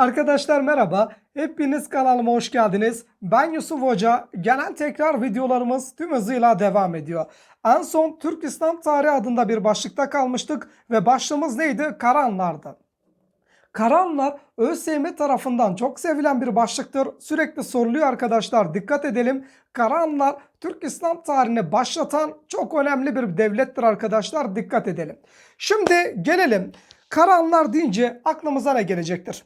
Arkadaşlar merhaba. Hepiniz kanalıma hoş geldiniz. Ben Yusuf Hoca. Genel tekrar videolarımız tüm hızıyla devam ediyor. En son Türk İslam Tarihi adında bir başlıkta kalmıştık ve başlığımız neydi? Karanlar'dı. Karanlar ÖSYM tarafından çok sevilen bir başlıktır. Sürekli soruluyor arkadaşlar. Dikkat edelim. Karanlar Türk İslam tarihini başlatan çok önemli bir devlettir arkadaşlar. Dikkat edelim. Şimdi gelelim. Karanlar deyince aklımıza ne gelecektir?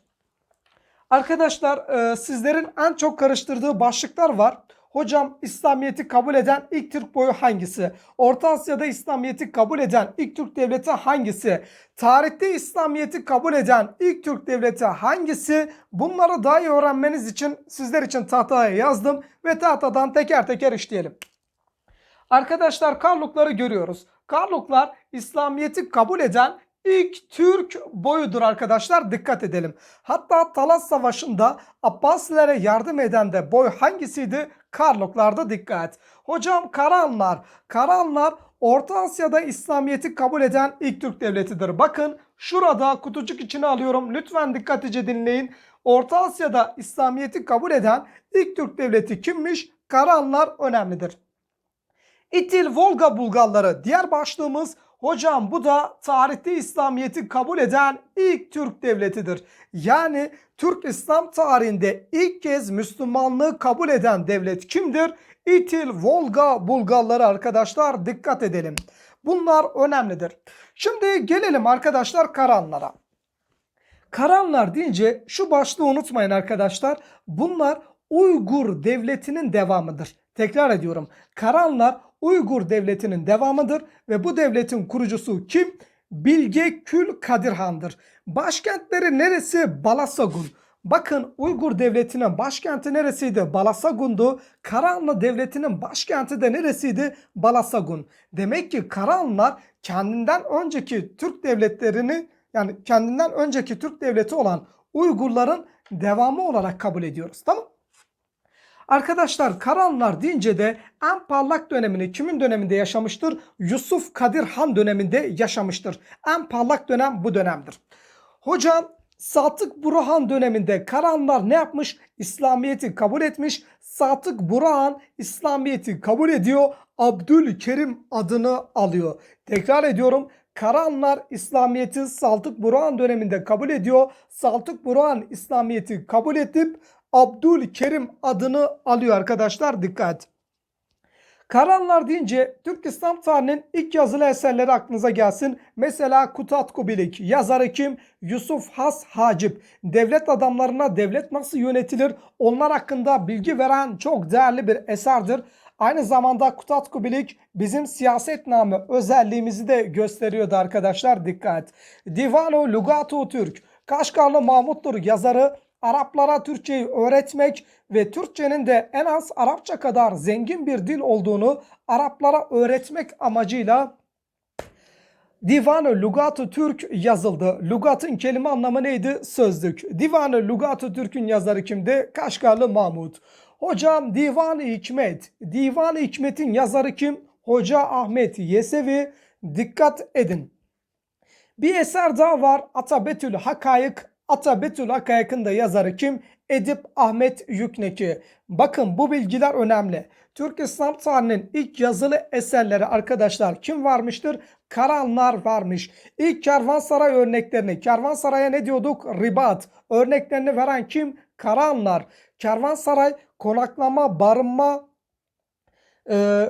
Arkadaşlar e, sizlerin en çok karıştırdığı başlıklar var. Hocam İslamiyet'i kabul eden ilk Türk boyu hangisi? Orta Asya'da İslamiyet'i kabul eden ilk Türk devleti hangisi? Tarihte İslamiyet'i kabul eden ilk Türk devleti hangisi? Bunları daha iyi öğrenmeniz için sizler için tahtaya yazdım ve tahtadan teker teker işleyelim. Arkadaşlar Karlukları görüyoruz. Karluklar İslamiyet'i kabul eden ilk Türk boyudur arkadaşlar dikkat edelim. Hatta Talas Savaşı'nda Abbasilere yardım eden de boy hangisiydi? Karluklarda dikkat. Hocam Karahanlar. Karahanlar Orta Asya'da İslamiyet'i kabul eden ilk Türk devletidir. Bakın şurada kutucuk içine alıyorum. Lütfen dikkatlice dinleyin. Orta Asya'da İslamiyet'i kabul eden ilk Türk devleti kimmiş? Karahanlar önemlidir. İtil Volga Bulgarları diğer başlığımız hocam bu da tarihte İslamiyet'i kabul eden ilk Türk devletidir. Yani Türk İslam tarihinde ilk kez Müslümanlığı kabul eden devlet kimdir? İtil Volga Bulgarları arkadaşlar dikkat edelim. Bunlar önemlidir. Şimdi gelelim arkadaşlar Karanlara. Karanlar deyince şu başlığı unutmayın arkadaşlar. Bunlar Uygur devletinin devamıdır. Tekrar ediyorum. Karanlar Uygur devletinin devamıdır ve bu devletin kurucusu kim? Bilge Kül Kadirhan'dır. Başkentleri neresi? Balasagun. Bakın Uygur devletinin başkenti neresiydi? Balasagun'du. Karahanlı devletinin başkenti de neresiydi? Balasagun. Demek ki Karahanlılar kendinden önceki Türk devletlerini yani kendinden önceki Türk devleti olan Uygurların devamı olarak kabul ediyoruz. Tamam Arkadaşlar Karahanlılar deyince de en parlak dönemini kimin döneminde yaşamıştır? Yusuf Kadir Han döneminde yaşamıştır. En parlak dönem bu dönemdir. Hocam Satık Burhan döneminde Karahanlılar ne yapmış? İslamiyet'i kabul etmiş. Satık Burhan İslamiyet'i kabul ediyor. Abdülkerim adını alıyor. Tekrar ediyorum. Karahanlılar İslamiyet'i Saltık Burhan döneminde kabul ediyor. Saltık Burhan İslamiyet'i kabul edip Abdülkerim adını alıyor arkadaşlar dikkat. Karanlar deyince Türk İslam tarihinin ilk yazılı eserleri aklınıza gelsin. Mesela Kutat Kubilik, yazarı kim? Yusuf Has Hacip. Devlet adamlarına devlet nasıl yönetilir? Onlar hakkında bilgi veren çok değerli bir eserdir. Aynı zamanda Kutat Kubilik bizim siyasetname özelliğimizi de gösteriyordu arkadaşlar dikkat. Divanu Lugatu Türk. Kaşgarlı Mahmut'tur yazarı Araplara Türkçeyi öğretmek ve Türkçenin de en az Arapça kadar zengin bir dil olduğunu Araplara öğretmek amacıyla Divan-ı Türk yazıldı. Lugat'ın kelime anlamı neydi? Sözlük. Divan-ı Türk'ün yazarı kimdi? Kaşgarlı Mahmut. Hocam Divan-ı Hikmet. Divan-ı Hikmet'in yazarı kim? Hoca Ahmet Yesevi. Dikkat edin. Bir eser daha var. Atabetül Hakayık Ata Betül Akayak'ın da yazarı kim? Edip Ahmet Yükneki. Bakın bu bilgiler önemli. Türk İslam tarihinin ilk yazılı eserleri arkadaşlar kim varmıştır? Karanlar varmış. İlk kervansaray örneklerini, kervansaraya ne diyorduk? Ribat. Örneklerini veren kim? Karanlar. Kervansaray konaklama, barınma, e,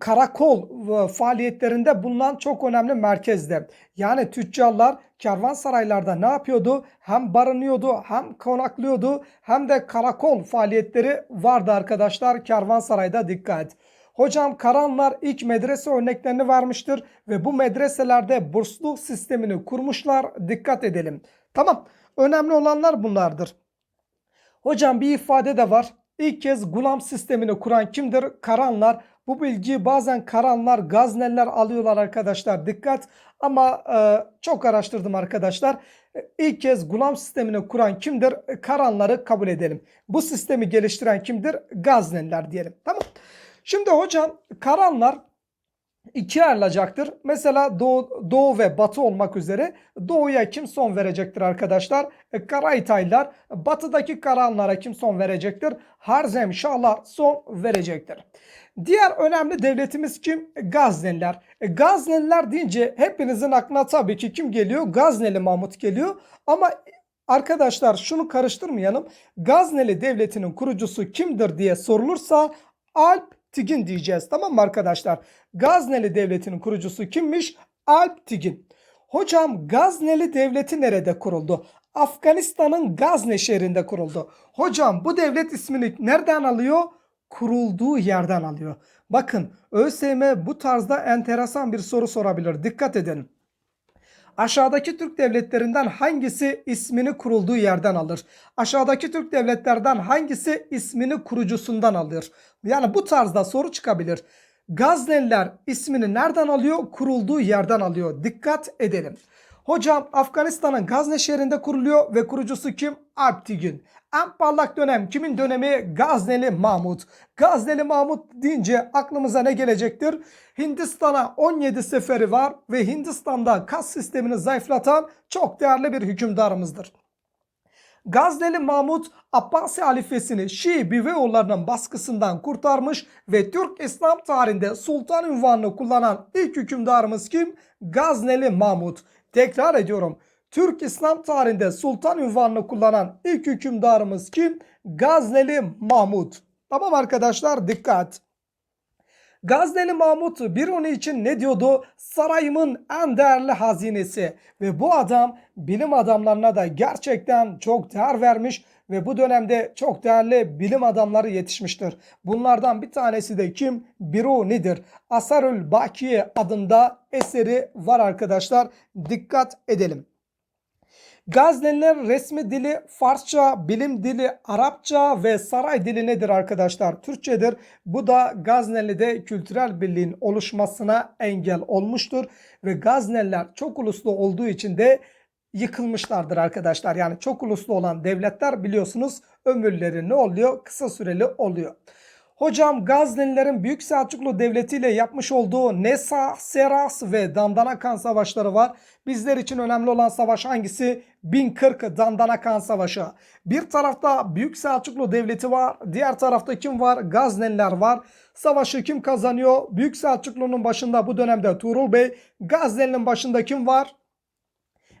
karakol faaliyetlerinde bulunan çok önemli merkezde. Yani tüccarlar kervansaraylarda ne yapıyordu? Hem barınıyordu, hem konaklıyordu, hem de karakol faaliyetleri vardı arkadaşlar kervansarayda dikkat. Hocam Karanlar ilk medrese örneklerini vermiştir ve bu medreselerde bursluluk sistemini kurmuşlar. Dikkat edelim. Tamam. Önemli olanlar bunlardır. Hocam bir ifade de var. İlk kez gulam sistemini kuran kimdir? Karanlar. Bu bilgiyi bazen Karanlar, Gazneliler alıyorlar arkadaşlar. Dikkat. Ama e, çok araştırdım arkadaşlar. E, ilk kez gulam sistemini kuran kimdir? E, Karanları kabul edelim. Bu sistemi geliştiren kimdir? Gazneliler diyelim. Tamam. Şimdi hocam Karanlar ikiye ayrılacaktır. Mesela doğu, doğu ve batı olmak üzere doğuya kim son verecektir arkadaşlar? E, Karaytaylar. Batıdaki Karahanlara kim son verecektir? Harzem Şahlar son verecektir. Diğer önemli devletimiz kim? Gazneliler. E, Gazneliler deyince hepinizin aklına tabii ki kim geliyor? Gazneli Mahmut geliyor. Ama arkadaşlar şunu karıştırmayalım. Gazneli devletinin kurucusu kimdir diye sorulursa Alp Tigin diyeceğiz. Tamam mı arkadaşlar? Gazneli devletinin kurucusu kimmiş? Alp Tigin. Hocam Gazneli devleti nerede kuruldu? Afganistan'ın Gazne şehrinde kuruldu. Hocam bu devlet ismini nereden alıyor? Kurulduğu yerden alıyor. Bakın ÖSYM bu tarzda enteresan bir soru sorabilir. Dikkat edin. Aşağıdaki Türk devletlerinden hangisi ismini kurulduğu yerden alır? Aşağıdaki Türk devletlerden hangisi ismini kurucusundan alır? Yani bu tarzda soru çıkabilir. Gazneliler ismini nereden alıyor? Kurulduğu yerden alıyor. Dikkat edelim. Hocam Afganistan'ın Gazne şehrinde kuruluyor ve kurucusu kim? Alp Tigin. En parlak dönem kimin dönemi? Gazneli Mahmut. Gazneli Mahmut deyince aklımıza ne gelecektir? Hindistan'a 17 seferi var ve Hindistan'da kas sistemini zayıflatan çok değerli bir hükümdarımızdır. Gazneli Mahmut Abbasi halifesini Şii Biveoğullarının baskısından kurtarmış ve Türk İslam tarihinde sultan ünvanını kullanan ilk hükümdarımız kim? Gazneli Mahmut. Tekrar ediyorum. Türk İslam tarihinde sultan ünvanını kullanan ilk hükümdarımız kim? Gazneli Mahmut. Tamam arkadaşlar dikkat. Gazneli Mahmut Biruni için ne diyordu? Sarayımın en değerli hazinesi. Ve bu adam bilim adamlarına da gerçekten çok değer vermiş ve bu dönemde çok değerli bilim adamları yetişmiştir. Bunlardan bir tanesi de kim? Biruni'dir. Asarül Bakiye adında eseri var arkadaşlar. Dikkat edelim. Gaznelilerin resmi dili Farsça, bilim dili Arapça ve saray dili nedir arkadaşlar? Türkçedir. Bu da Gazneli'de kültürel birliğin oluşmasına engel olmuştur. Ve Gazneliler çok uluslu olduğu için de yıkılmışlardır arkadaşlar. Yani çok uluslu olan devletler biliyorsunuz ömürleri ne oluyor? Kısa süreli oluyor. Hocam Gaznelilerin Büyük Selçuklu Devleti ile yapmış olduğu Nesa, Seras ve Dandanakan savaşları var. Bizler için önemli olan savaş hangisi? 1040 Dandanakan Savaşı. Bir tarafta Büyük Selçuklu Devleti var. Diğer tarafta kim var? Gazneliler var. Savaşı kim kazanıyor? Büyük Selçuklu'nun başında bu dönemde Tuğrul Bey. Gazneli'nin başında kim var?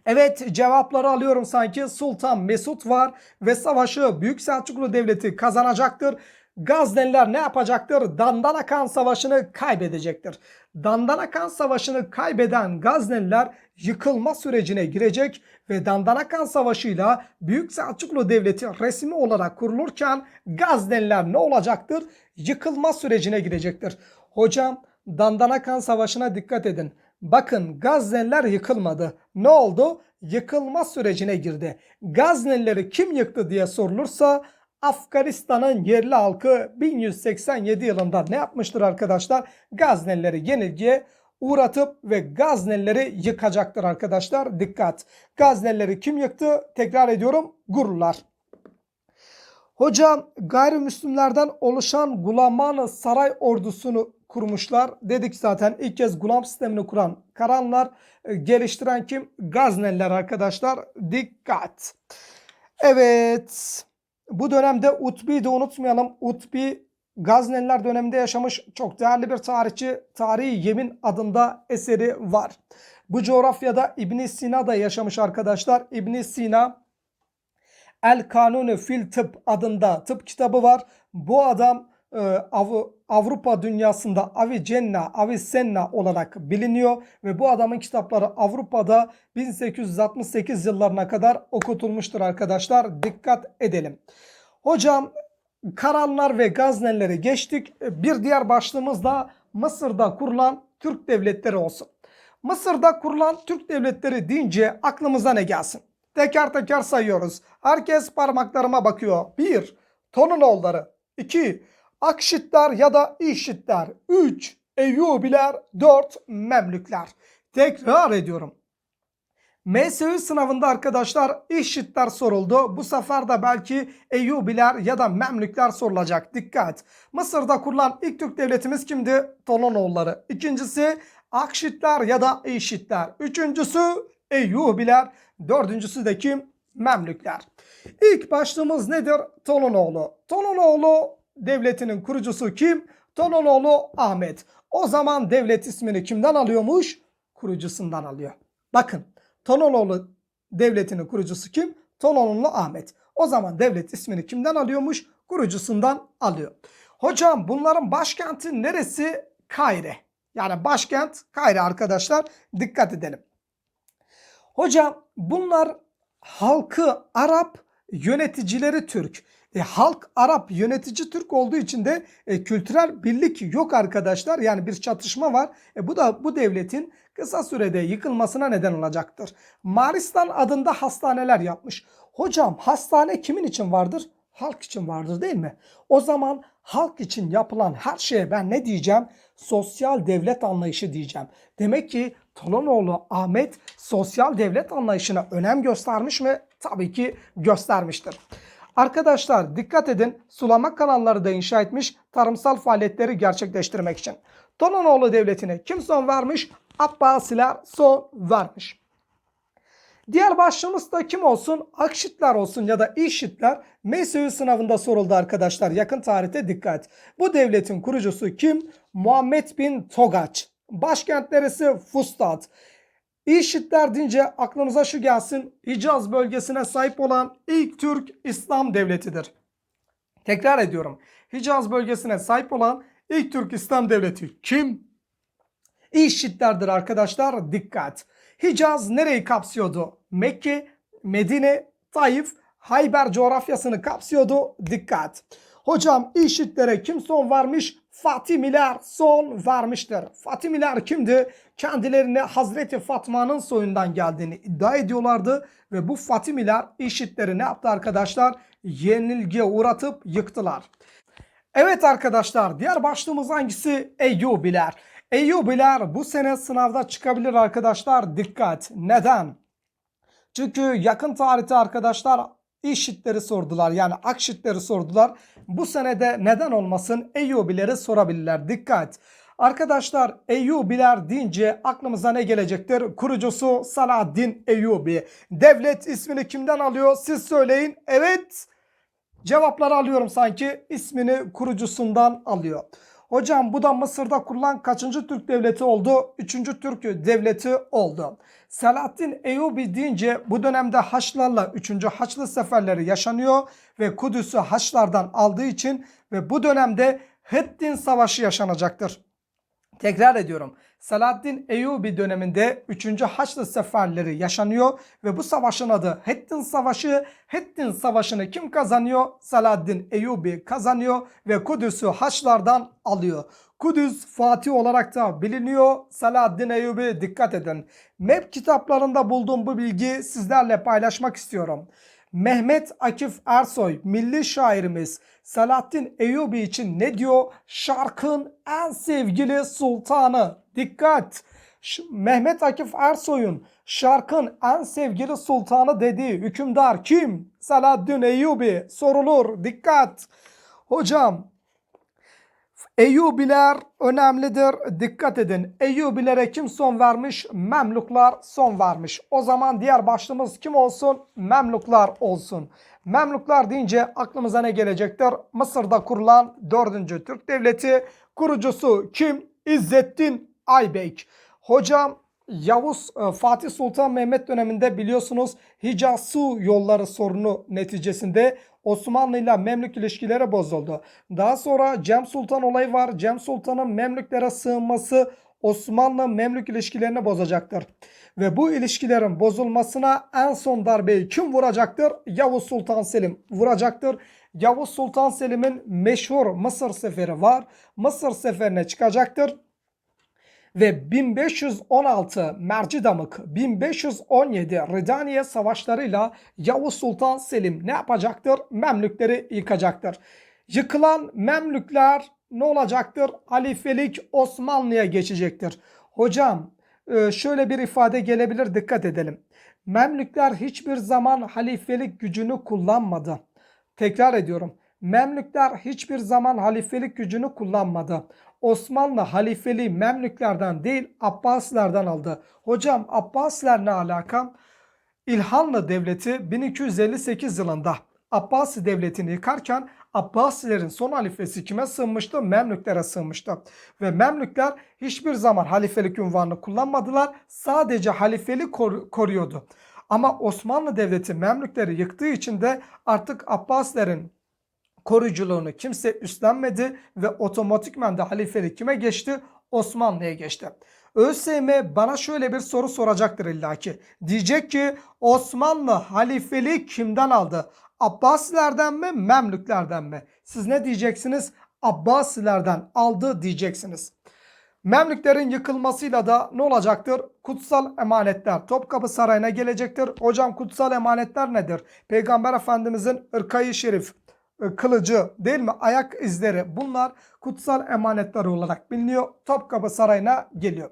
Evet cevapları alıyorum sanki. Sultan Mesut var ve savaşı Büyük Selçuklu Devleti kazanacaktır. Gazneliler ne yapacaktır? Dandanakan Savaşı'nı kaybedecektir. Dandanakan Savaşı'nı kaybeden Gazneliler yıkılma sürecine girecek ve Dandanakan Savaşı'yla Büyük Selçuklu Devleti resmi olarak kurulurken Gazneliler ne olacaktır? Yıkılma sürecine girecektir. Hocam Dandanakan Savaşı'na dikkat edin. Bakın Gazneliler yıkılmadı. Ne oldu? Yıkılma sürecine girdi. Gaznelileri kim yıktı diye sorulursa Afganistan'ın yerli halkı 1187 yılında ne yapmıştır arkadaşlar? Gaznelileri yenilgiye uğratıp ve Gaznelileri yıkacaktır arkadaşlar. Dikkat. Gaznelileri kim yıktı? Tekrar ediyorum. Gururlar. Hocam gayrimüslimlerden oluşan Gulaman saray ordusunu kurmuşlar. Dedik zaten ilk kez gulam sistemini kuran Karanlar e, geliştiren kim? Gazneliler arkadaşlar. Dikkat. Evet. Bu dönemde Utbi'yi de unutmayalım. Utbi Gazneliler döneminde yaşamış çok değerli bir tarihçi. Tarihi Yemin adında eseri var. Bu coğrafyada İbn Sina da yaşamış arkadaşlar. İbn Sina El Kanunu Fil Tıp adında tıp kitabı var. Bu adam e, Av Avrupa dünyasında Avicenna, Avicenna olarak biliniyor ve bu adamın kitapları Avrupa'da 1868 yıllarına kadar okutulmuştur arkadaşlar. Dikkat edelim. Hocam Karanlar ve Gaznelileri geçtik. Bir diğer başlığımız da Mısır'da kurulan Türk devletleri olsun. Mısır'da kurulan Türk devletleri deyince aklımıza ne gelsin? Teker teker sayıyoruz. Herkes parmaklarıma bakıyor. 1. Tonunoğulları 2. Akşitler ya da İşitler 3. Eyyubiler 4. Memlükler. Tekrar ediyorum. MSÜ sınavında arkadaşlar işitler soruldu. Bu sefer de belki Eyyubiler ya da Memlükler sorulacak. Dikkat. Mısır'da kurulan ilk Türk devletimiz kimdi? Tolonoğulları. İkincisi Akşitler ya da İşitler. Üçüncüsü Eyyubiler. Dördüncüsü de kim? Memlükler. İlk başlığımız nedir? Tolonoğlu. Tolonoğlu devletinin kurucusu kim? Tolonoğlu Ahmet. O zaman devlet ismini kimden alıyormuş? Kurucusundan alıyor. Bakın Tolonoğlu devletinin kurucusu kim? Tolonoğlu Ahmet. O zaman devlet ismini kimden alıyormuş? Kurucusundan alıyor. Hocam bunların başkenti neresi? Kayre. Yani başkent Kayre arkadaşlar. Dikkat edelim. Hocam bunlar halkı Arap, yöneticileri Türk. E, halk Arap, yönetici Türk olduğu için de e, kültürel birlik yok arkadaşlar. Yani bir çatışma var. E, bu da bu devletin kısa sürede yıkılmasına neden olacaktır. Maristan adında hastaneler yapmış. Hocam hastane kimin için vardır? Halk için vardır değil mi? O zaman halk için yapılan her şeye ben ne diyeceğim? Sosyal devlet anlayışı diyeceğim. Demek ki Tolonoğlu Ahmet sosyal devlet anlayışına önem göstermiş mi? Tabii ki göstermiştir. Arkadaşlar dikkat edin sulama kanalları da inşa etmiş tarımsal faaliyetleri gerçekleştirmek için. Tolonoğlu devletine kim son vermiş? Abbasiler son vermiş. Diğer başlığımız da kim olsun? Akşitler olsun ya da İşitler MSÜ sınavında soruldu arkadaşlar. Yakın tarihte dikkat. Bu devletin kurucusu kim? Muhammed bin Togaç. Başkent neresi? Fustat. İşitler deyince aklımıza şu gelsin. Hicaz bölgesine sahip olan ilk Türk İslam devletidir. Tekrar ediyorum. Hicaz bölgesine sahip olan ilk Türk İslam devleti kim? İşitlerdir arkadaşlar. Dikkat. Hicaz nereyi kapsıyordu? Mekke, Medine, Taif, Hayber coğrafyasını kapsıyordu. Dikkat. Hocam İşitlere kim son varmış? Fatimiler son vermiştir. Fatimiler kimdi? Kendilerine Hazreti Fatma'nın soyundan geldiğini iddia ediyorlardı. Ve bu Fatimiler İşitleri ne yaptı arkadaşlar? Yenilgiye uğratıp yıktılar. Evet arkadaşlar diğer başlığımız hangisi? Eyyubiler. Eyyubiler bu sene sınavda çıkabilir arkadaşlar. Dikkat. Neden? Çünkü yakın tarihte arkadaşlar İşitleri sordular. Yani Akşitleri sordular. Bu senede neden olmasın Eyyubileri sorabilirler. Dikkat. Arkadaşlar Eyyubiler deyince aklımıza ne gelecektir? Kurucusu Salahaddin Eyyubi. Devlet ismini kimden alıyor? Siz söyleyin. Evet. Cevapları alıyorum sanki. ismini kurucusundan alıyor. Hocam bu da Mısır'da kurulan kaçıncı Türk devleti oldu? Üçüncü Türk devleti oldu. Selahaddin Eyyubi deyince bu dönemde Haçlarla 3. Haçlı seferleri yaşanıyor ve Kudüs'ü Haçlardan aldığı için ve bu dönemde Heddin Savaşı yaşanacaktır. Tekrar ediyorum. Selahaddin Eyyubi döneminde 3. Haçlı seferleri yaşanıyor ve bu savaşın adı Heddin Savaşı. Heddin Savaşı'nı kim kazanıyor? Selahaddin Eyyubi kazanıyor ve Kudüs'ü Haçlardan alıyor. Kudüs Fatih olarak da biliniyor. Selahaddin Eyyubi dikkat edin. MEP kitaplarında bulduğum bu bilgiyi sizlerle paylaşmak istiyorum. Mehmet Akif Ersoy milli şairimiz Selahaddin Eyyubi için ne diyor? Şarkın en sevgili sultanı. Dikkat! Mehmet Akif Ersoy'un şarkın en sevgili sultanı dediği hükümdar kim? Selahaddin Eyyubi sorulur. Dikkat! Hocam Eyyubiler önemlidir. Dikkat edin. Eyyubilere kim son vermiş? Memluklar son vermiş. O zaman diğer başlığımız kim olsun? Memluklar olsun. Memluklar deyince aklımıza ne gelecektir? Mısır'da kurulan 4. Türk Devleti kurucusu kim? İzzettin Aybek. Hocam Yavuz e, Fatih Sultan Mehmet döneminde biliyorsunuz Hicaz su yolları sorunu neticesinde Osmanlı ile Memlük ilişkileri bozuldu. Daha sonra Cem Sultan olayı var. Cem Sultan'ın Memlüklere sığınması Osmanlı Memlük ilişkilerini bozacaktır. Ve bu ilişkilerin bozulmasına en son darbeyi kim vuracaktır? Yavuz Sultan Selim vuracaktır. Yavuz Sultan Selim'in meşhur Mısır seferi var. Mısır seferine çıkacaktır ve 1516 Mercidamık, 1517 Ridaniye savaşlarıyla Yavuz Sultan Selim ne yapacaktır? Memlükleri yıkacaktır. Yıkılan Memlükler ne olacaktır? Halifelik Osmanlı'ya geçecektir. Hocam e, şöyle bir ifade gelebilir dikkat edelim. Memlükler hiçbir zaman halifelik gücünü kullanmadı. Tekrar ediyorum. Memlükler hiçbir zaman halifelik gücünü kullanmadı. Osmanlı halifeliği Memlüklerden değil Abbasilerden aldı. Hocam Abbasiler ne alaka? İlhanlı Devleti 1258 yılında Abbasi Devleti'ni yıkarken Abbasilerin son halifesi kime sığınmıştı? Memlüklere sığınmıştı. Ve Memlükler hiçbir zaman halifelik unvanını kullanmadılar. Sadece halifeli kor- koruyordu. Ama Osmanlı Devleti Memlükleri yıktığı için de artık Abbasilerin koruyuculuğunu kimse üstlenmedi ve otomatikman da halifelik kime geçti? Osmanlı'ya geçti. ÖSYM bana şöyle bir soru soracaktır illaki. Diyecek ki Osmanlı halifeliği kimden aldı? Abbasilerden mi Memlüklerden mi? Siz ne diyeceksiniz? Abbasilerden aldı diyeceksiniz. Memlüklerin yıkılmasıyla da ne olacaktır? Kutsal emanetler Topkapı Sarayı'na gelecektir. Hocam kutsal emanetler nedir? Peygamber Efendimizin ırkayı şerif, kılıcı değil mi? Ayak izleri bunlar kutsal emanetler olarak biliniyor. Topkapı Sarayı'na geliyor.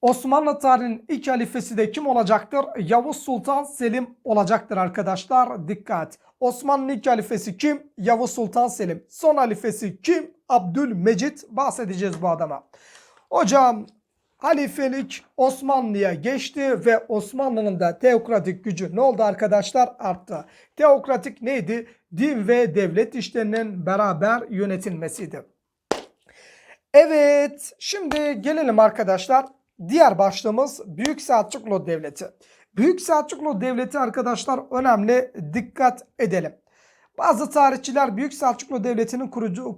Osmanlı tarihinin ilk halifesi de kim olacaktır? Yavuz Sultan Selim olacaktır arkadaşlar. Dikkat. Osmanlı ilk halifesi kim? Yavuz Sultan Selim. Son halifesi kim? Abdülmecit. Bahsedeceğiz bu adama. Hocam halifelik Osmanlı'ya geçti ve Osmanlı'nın da teokratik gücü ne oldu arkadaşlar? Arttı. Teokratik neydi? Din ve devlet işlerinin beraber yönetilmesiydi. Evet, şimdi gelelim arkadaşlar. Diğer başlığımız Büyük Selçuklu Devleti. Büyük Selçuklu Devleti arkadaşlar önemli dikkat edelim. Bazı tarihçiler Büyük Selçuklu Devleti'nin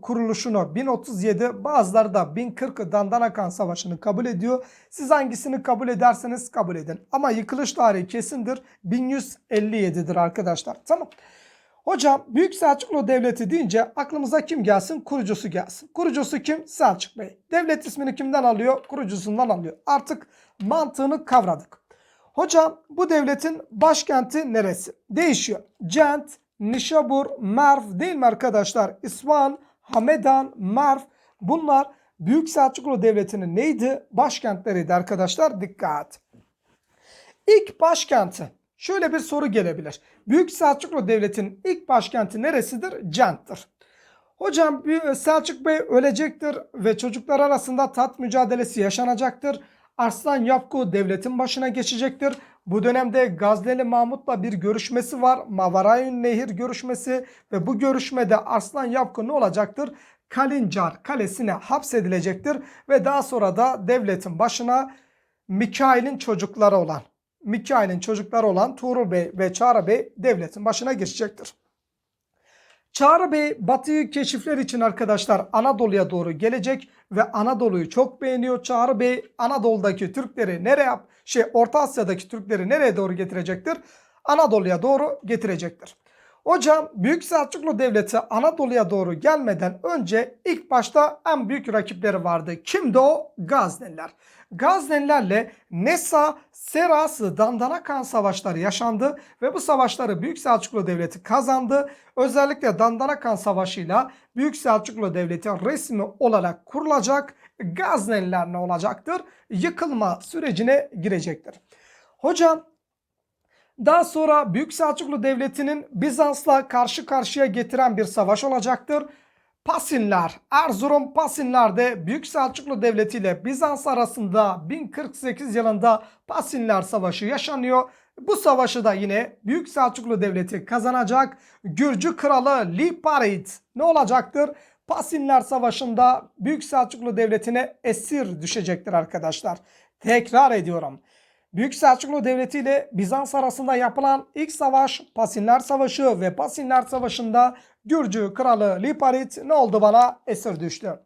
kuruluşunu 1037 bazıları da 1040 Dandanakan Savaşı'nı kabul ediyor. Siz hangisini kabul ederseniz kabul edin. Ama yıkılış tarihi kesindir 1157'dir arkadaşlar. Tamam. Hocam Büyük Selçuklu Devleti deyince aklımıza kim gelsin? Kurucusu gelsin. Kurucusu kim? Selçuk Bey. Devlet ismini kimden alıyor? Kurucusundan alıyor. Artık mantığını kavradık. Hocam bu devletin başkenti neresi? Değişiyor. Cent, Nişabur, Merv değil mi arkadaşlar? İsfahan, Hamedan, Merv bunlar Büyük Selçuklu Devleti'nin neydi? Başkentleriydi arkadaşlar. Dikkat. İlk başkenti. Şöyle bir soru gelebilir. Büyük Selçuklu Devleti'nin ilk başkenti neresidir? Cent'tir. Hocam Selçuk Bey ölecektir ve çocuklar arasında tat mücadelesi yaşanacaktır. Arslan Yapku devletin başına geçecektir. Bu dönemde Gazneli Mahmut'la bir görüşmesi var. Mavarayun Nehir görüşmesi ve bu görüşmede Arslan Yapku ne olacaktır? Kalincar kalesine hapsedilecektir ve daha sonra da devletin başına Mikail'in çocukları olan Mikail'in çocukları olan Tuğrul Bey ve Çağrı Bey devletin başına geçecektir. Çağrı Bey Batı'yı keşifler için arkadaşlar Anadolu'ya doğru gelecek ve Anadolu'yu çok beğeniyor. Çağrı Bey Anadolu'daki Türkleri nereye yap şey Orta Asya'daki Türkleri nereye doğru getirecektir? Anadolu'ya doğru getirecektir. Hocam Büyük Selçuklu Devleti Anadolu'ya doğru gelmeden önce ilk başta en büyük rakipleri vardı. Kimdi o? Gazneliler. Gaznelilerle Nesa, Seras, Dandanakan savaşları yaşandı ve bu savaşları Büyük Selçuklu Devleti kazandı. Özellikle Dandanakan Savaşı'yla Büyük Selçuklu Devleti resmi olarak kurulacak. Gazneliler ne olacaktır? Yıkılma sürecine girecektir. Hocam daha sonra Büyük Selçuklu Devleti'nin Bizans'la karşı karşıya getiren bir savaş olacaktır. Pasinler, Erzurum Pasinler'de Büyük Selçuklu Devleti ile Bizans arasında 1048 yılında Pasinler Savaşı yaşanıyor. Bu savaşı da yine Büyük Selçuklu Devleti kazanacak. Gürcü kralı Liparit ne olacaktır? Pasinler Savaşı'nda Büyük Selçuklu Devleti'ne esir düşecektir arkadaşlar. Tekrar ediyorum. Büyük Selçuklu Devleti ile Bizans arasında yapılan ilk savaş Pasinler Savaşı ve Pasinler Savaşı'nda Gürcü kralı Liparit ne oldu bana? Esir düştü.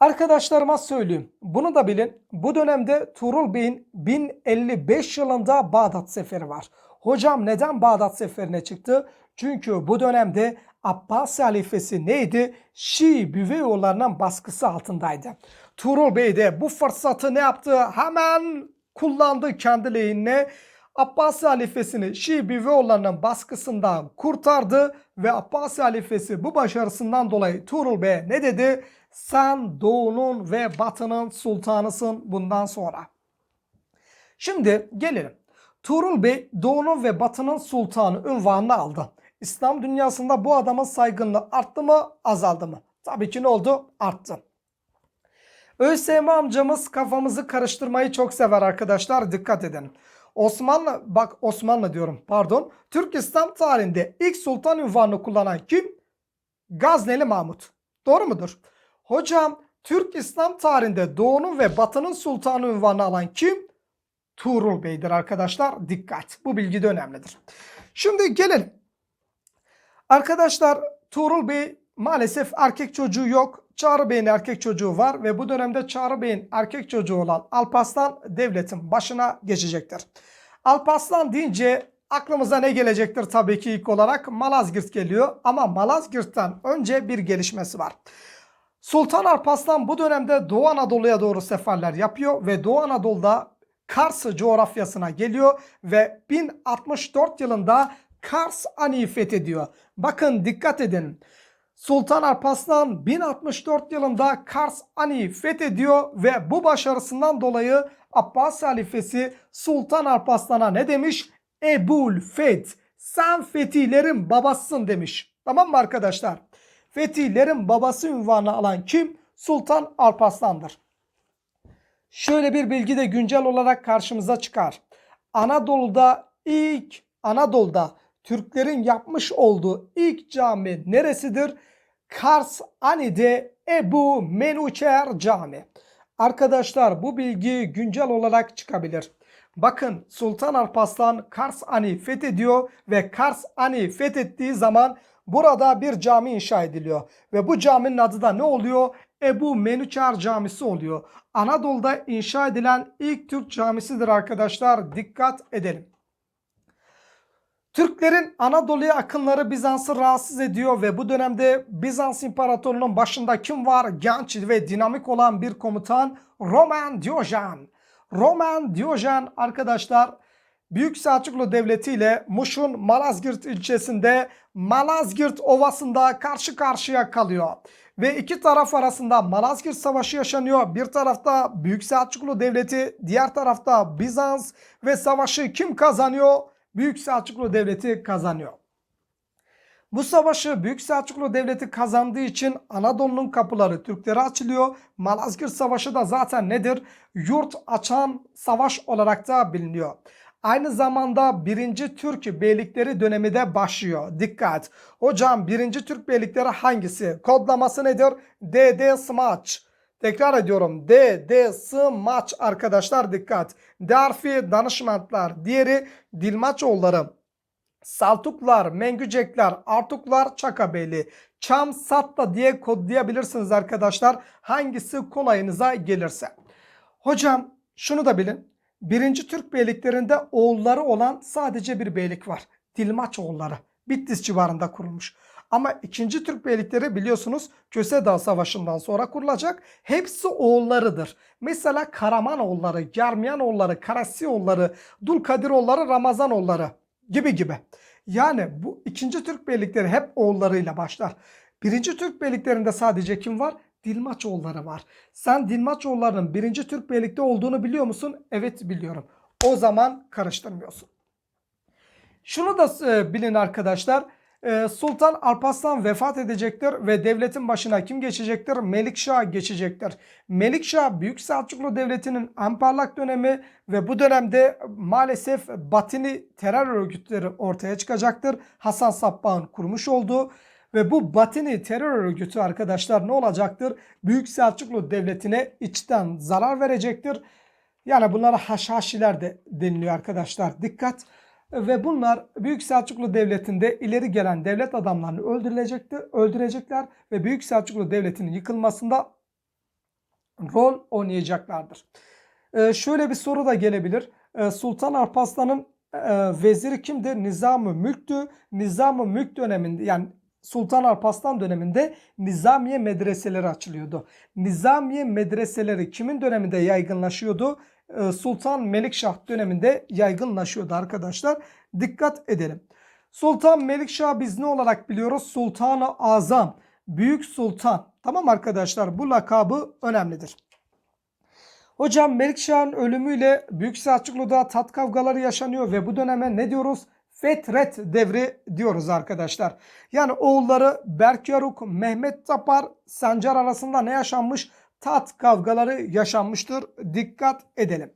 Arkadaşlarıma söyleyeyim. Bunu da bilin. Bu dönemde Tuğrul Bey'in 1055 yılında Bağdat Seferi var. Hocam neden Bağdat Seferi'ne çıktı? Çünkü bu dönemde Abbasi halifesi neydi? Şii Büveyoğullarının baskısı altındaydı. Tuğrul Bey de bu fırsatı ne yaptı? Hemen kullandı kendi lehine. Abbasi halifesini Şii Büveyoğullarının baskısından kurtardı ve Abbasi halifesi bu başarısından dolayı Tuğrul Bey ne dedi? Sen doğunun ve batının sultanısın bundan sonra. Şimdi gelelim. Tuğrul Bey Doğu'nun ve Batı'nın sultanı unvanını aldı. İslam dünyasında bu adamın saygınlığı arttı mı azaldı mı? Tabii ki ne oldu? Arttı. ÖSYM amcamız kafamızı karıştırmayı çok sever arkadaşlar. Dikkat edin. Osmanlı bak Osmanlı diyorum pardon. Türk İslam tarihinde ilk sultan ünvanını kullanan kim? Gazneli Mahmut. Doğru mudur? Hocam Türk İslam tarihinde Doğu'nun ve Batı'nın sultanı ünvanını alan kim? Tuğrul Bey'dir arkadaşlar. Dikkat. Bu bilgi de önemlidir. Şimdi gelelim. Arkadaşlar Tuğrul Bey maalesef erkek çocuğu yok. Çağrı Bey'in erkek çocuğu var ve bu dönemde Çağrı Bey'in erkek çocuğu olan Alparslan devletin başına geçecektir. Alparslan deyince aklımıza ne gelecektir tabii ki ilk olarak Malazgirt geliyor ama Malazgirt'ten önce bir gelişmesi var. Sultan Alparslan bu dönemde Doğu Anadolu'ya doğru seferler yapıyor ve Doğu Anadolu'da Kars coğrafyasına geliyor ve 1064 yılında Kars Ani'yi fethediyor. Bakın dikkat edin. Sultan Alparslan 1064 yılında Kars Ani'yi fethediyor ve bu başarısından dolayı Abbas halifesi Sultan Alparslan'a ne demiş? Ebul Feth sen fetihlerin babasısın demiş. Tamam mı arkadaşlar? Fetihlerin babası ünvanı alan kim? Sultan Alparslan'dır. Şöyle bir bilgi de güncel olarak karşımıza çıkar. Anadolu'da ilk Anadolu'da Türklerin yapmış olduğu ilk cami neresidir? Kars Ani'de Ebu Menuçer Cami. Arkadaşlar bu bilgi güncel olarak çıkabilir. Bakın Sultan Alparslan Kars Ani fethediyor ve Kars Ani fethettiği zaman burada bir cami inşa ediliyor. Ve bu caminin adı da ne oluyor? Ebu Menuçer Camisi oluyor. Anadolu'da inşa edilen ilk Türk camisidir arkadaşlar. Dikkat edelim. Türklerin Anadolu'ya akınları Bizans'ı rahatsız ediyor ve bu dönemde Bizans İmparatorluğu'nun başında kim var? Genç ve dinamik olan bir komutan Roman Diyojen. Roman Diyojen arkadaşlar Büyük Selçuklu Devleti ile Muş'un Malazgirt ilçesinde Malazgirt Ovası'nda karşı karşıya kalıyor. Ve iki taraf arasında Malazgirt Savaşı yaşanıyor. Bir tarafta Büyük Selçuklu Devleti, diğer tarafta Bizans ve savaşı kim kazanıyor? Büyük Selçuklu Devleti kazanıyor. Bu savaşı Büyük Selçuklu Devleti kazandığı için Anadolu'nun kapıları Türklere açılıyor. Malazgirt Savaşı da zaten nedir? Yurt açan savaş olarak da biliniyor. Aynı zamanda 1. Türk Beylikleri dönemi de başlıyor. Dikkat! Hocam 1. Türk Beylikleri hangisi? Kodlaması nedir? DD Smaç. Tekrar ediyorum. D, D, S, maç arkadaşlar dikkat. D harfi danışmentler. Diğeri Dilmaçoğulları. Saltuklar, Mengücekler, Artuklar, Çakabeyli. Çam, Satta diye kodlayabilirsiniz arkadaşlar. Hangisi kolayınıza gelirse. Hocam şunu da bilin. Birinci Türk beyliklerinde oğulları olan sadece bir beylik var. Dilmaçoğulları. Bitlis civarında kurulmuş. Ama ikinci Türk beylikleri biliyorsunuz Köse Savaşı'ndan sonra kurulacak. Hepsi oğullarıdır. Mesela Karamanoğulları, Germiyanoğulları, Karassioğulları, Dulkadiroğulları, Ramazanoğulları gibi gibi. Yani bu ikinci Türk beylikleri hep oğullarıyla başlar. Birinci Türk beyliklerinde sadece kim var? Dilmaçoğulları var. Sen Dilmaçoğullarının birinci Türk beylikte olduğunu biliyor musun? Evet biliyorum. O zaman karıştırmıyorsun. Şunu da e, bilin arkadaşlar. E, Sultan Alparslan vefat edecektir ve devletin başına kim geçecektir? Melikşah geçecektir. Melikşah Büyük Selçuklu Devleti'nin en parlak dönemi ve bu dönemde maalesef Batini terör örgütleri ortaya çıkacaktır. Hasan Sabbah'ın kurmuş olduğu ve bu Batini terör örgütü arkadaşlar ne olacaktır? Büyük Selçuklu Devleti'ne içten zarar verecektir. Yani bunlara haşhaşiler de deniliyor arkadaşlar. Dikkat! Ve bunlar Büyük Selçuklu Devleti'nde ileri gelen devlet adamlarını öldürülecektir, öldürecekler ve Büyük Selçuklu Devleti'nin yıkılmasında rol oynayacaklardır. Ee, şöyle bir soru da gelebilir. Ee, Sultan Alparslan'ın e, veziri kimdi? Nizam-ı Mülk'tü. Nizam-ı Mülk döneminde yani Sultan Alparslan döneminde Nizamiye medreseleri açılıyordu. Nizamiye medreseleri kimin döneminde yaygınlaşıyordu? Ee, Sultan Melikşah döneminde yaygınlaşıyordu arkadaşlar. Dikkat edelim. Sultan Melikşah biz ne olarak biliyoruz? Sultan-ı Azam, Büyük Sultan. Tamam arkadaşlar bu lakabı önemlidir. Hocam Melikşah'ın ölümüyle Büyük Selçuklu'da tat kavgaları yaşanıyor ve bu döneme ne diyoruz? Fetret devri diyoruz arkadaşlar. Yani oğulları Berkyaruk, Mehmet Tapar, Sancar arasında ne yaşanmış? Tat kavgaları yaşanmıştır. Dikkat edelim.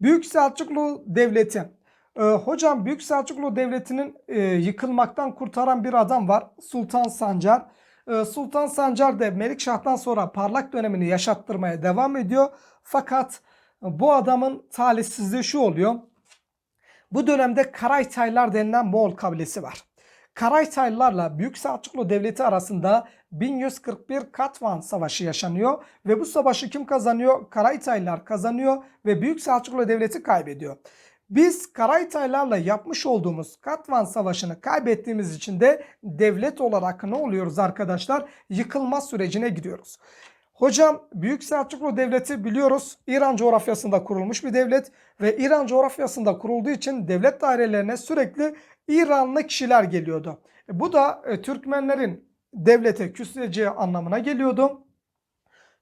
Büyük Selçuklu Devleti. Ee, hocam Büyük Selçuklu Devleti'nin e, yıkılmaktan kurtaran bir adam var. Sultan Sancar. Ee, Sultan Sancar da Melikşah'tan sonra parlak dönemini yaşattırmaya devam ediyor. Fakat bu adamın talihsizliği şu oluyor. Bu dönemde Karaytaylar denilen Moğol kabilesi var. Karaytaylılarla Büyük Selçuklu Devleti arasında 1141 Katvan Savaşı yaşanıyor ve bu savaşı kim kazanıyor? Karaytaylılar kazanıyor ve Büyük Selçuklu Devleti kaybediyor. Biz Karaytaylarla yapmış olduğumuz Katvan Savaşı'nı kaybettiğimiz için de devlet olarak ne oluyoruz arkadaşlar? Yıkılma sürecine giriyoruz. Hocam Büyük Selçuklu Devleti biliyoruz İran coğrafyasında kurulmuş bir devlet ve İran coğrafyasında kurulduğu için devlet dairelerine sürekli İranlı kişiler geliyordu. Bu da e, Türkmenlerin devlete küseceği anlamına geliyordu.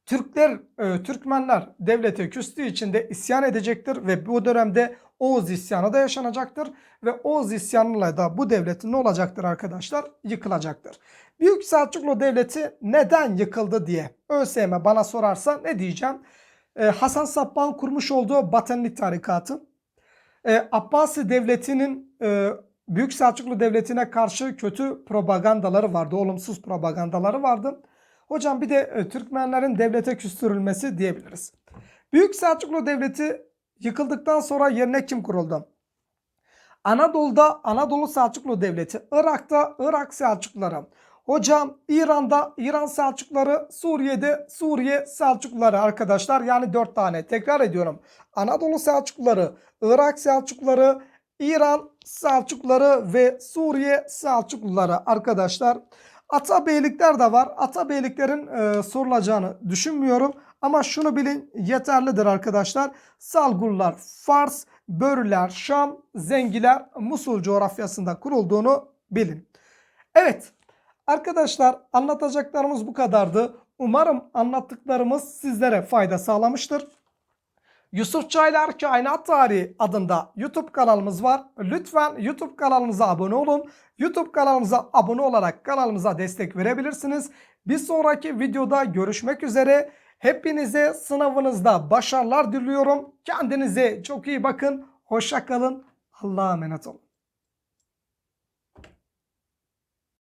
Türkler, e, Türkmenler devlete küstüğü için de isyan edecektir ve bu dönemde Oğuz isyanı da yaşanacaktır ve Oğuz isyanıyla da bu devletin ne olacaktır arkadaşlar? Yıkılacaktır. Büyük Selçuklu Devleti neden yıkıldı diye ÖSYM bana sorarsa ne diyeceğim? Ee, Hasan Sabbah'ın kurmuş olduğu Batenlik tarikatı, ee, Abbasi Devleti'nin e, Büyük Selçuklu Devleti'ne karşı kötü propagandaları vardı, olumsuz propagandaları vardı. Hocam bir de e, Türkmenlerin devlete küstürülmesi diyebiliriz. Büyük Selçuklu Devleti yıkıldıktan sonra yerine kim kuruldu? Anadolu'da Anadolu Selçuklu Devleti, Irak'ta Irak Selçukluları, Hocam İran'da İran Selçukları, Suriye'de Suriye Selçukluları arkadaşlar. Yani 4 tane. Tekrar ediyorum. Anadolu Selçukluları, Irak Selçukluları, İran Selçukluları ve Suriye Selçukluları arkadaşlar. Atabeylikler de var. Atabeyliklerin e, sorulacağını düşünmüyorum. Ama şunu bilin yeterlidir arkadaşlar. Salgurlar, Fars, Börüler, Şam, Zengiler, Musul coğrafyasında kurulduğunu bilin. Evet Arkadaşlar anlatacaklarımız bu kadardı. Umarım anlattıklarımız sizlere fayda sağlamıştır. Yusuf Çaylar Kainat Tarihi adında YouTube kanalımız var. Lütfen YouTube kanalımıza abone olun. YouTube kanalımıza abone olarak kanalımıza destek verebilirsiniz. Bir sonraki videoda görüşmek üzere. Hepinize sınavınızda başarılar diliyorum. Kendinize çok iyi bakın. Hoşça kalın. Allah'a emanet olun.